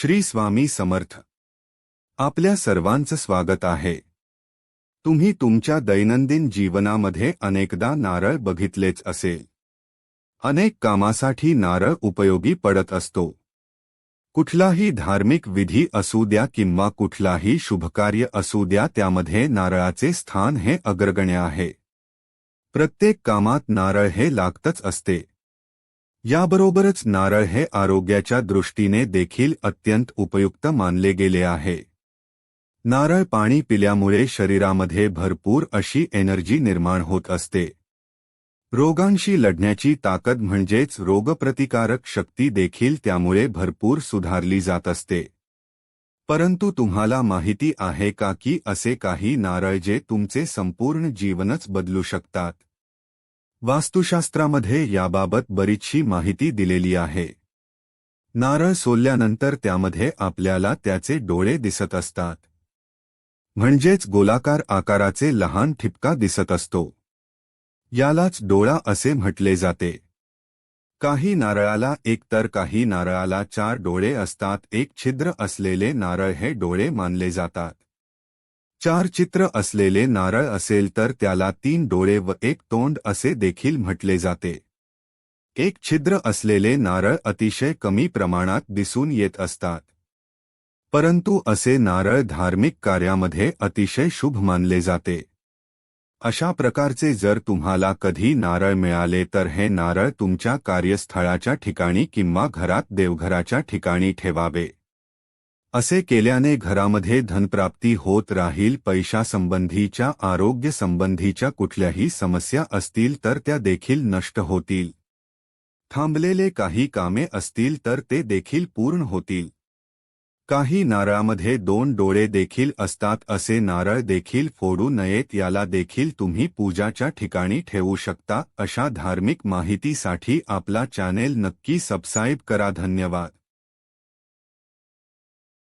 श्री स्वामी समर्थ. आपल्या सर्वांचं स्वागत आहे. तुम्ही तुमच्या दैनंदिन जीवनामध्ये अनेकदा नारळ बघितलेच असेल. अनेक कामासाठी नारळ उपयोगी पडत असतो. कुठलाही धार्मिक विधी असू द्या किंवा कुठलाही शुभकार्य असू द्या त्यामध्ये नारळाचे स्थान हे अग्रगण्य आहे. प्रत्येक कामात नारळ हे लागतच असते. याबरोबरच नारळ हे आरोग्याच्या दृष्टीने देखील अत्यंत उपयुक्त मानले गेले आहे. नारळ पाणी पिल्यामुळे शरीरामध्ये भरपूर अशी एनर्जी निर्माण होत असते. रोगांशी लढण्याची ताकद म्हणजेच रोगप्रतिकारक शक्ती देखील त्यामुळे भरपूर सुधारली जात असते. परंतु तुम्हाला माहिती आहे का की असे काही नारळ जे तुमचे संपूर्ण जीवनच बदलू शकतात? वास्तुशास्त्रामध्ये याबाबत बरीचशी माहिती दिलेली आहे. नारळ सोलल्यानंतर त्यामध्ये आपल्याला त्याचे डोळे दिसत असतात. म्हणजेच गोलाकार आकाराचे लहान ठिपका दिसत असतो. यालाच डोळा असे म्हटले जाते. काही नारळाला एक तर काही नारळाला चार डोळे असतात एक छिद्र असलेले नारळ हे डोळे मानले जातात. चार चित्र असलेले नारळ असेल तर त्याला तीन डोळे व एक तोंड असे देखील म्हटले जाते. एक छिद्र असलेले नारळ अतिशय कमी प्रमाणात दिसून येत असतात. परंतु असे नारळ धार्मिक कार्यामध्ये अतिशय शुभ मानले जाते. अशा प्रकारचे जर तुम्हाला कधी नारळ मिळाले तर हे नारळ तुमच्या कार्यस्थळाच्या ठिकाणी किंवा घरात देवघराच्या ठिकाणी ठेवावे. असे केल्याने घरामध्ये धनप्राप्ती होत राहील, पैशासंबंधीच्या, आरोग्यसंबंधीच्या कुठल्याही समस्या असतील तर त्या देखील नष्ट होतील. थांबलेले काही कामे असतील तर ते देखील पूर्ण होतील. काही नारळामध्ये दोन डोळे देखील असतात, असे नारळ देखील फोडू नयेत, याला देखील तुम्ही पूजाच्या ठिकाणी ठेवू शकता, अशा धार्मिक माहितीसाठी आपला चॅनेल नक्की सबस्क्राईब करा, धन्यवाद.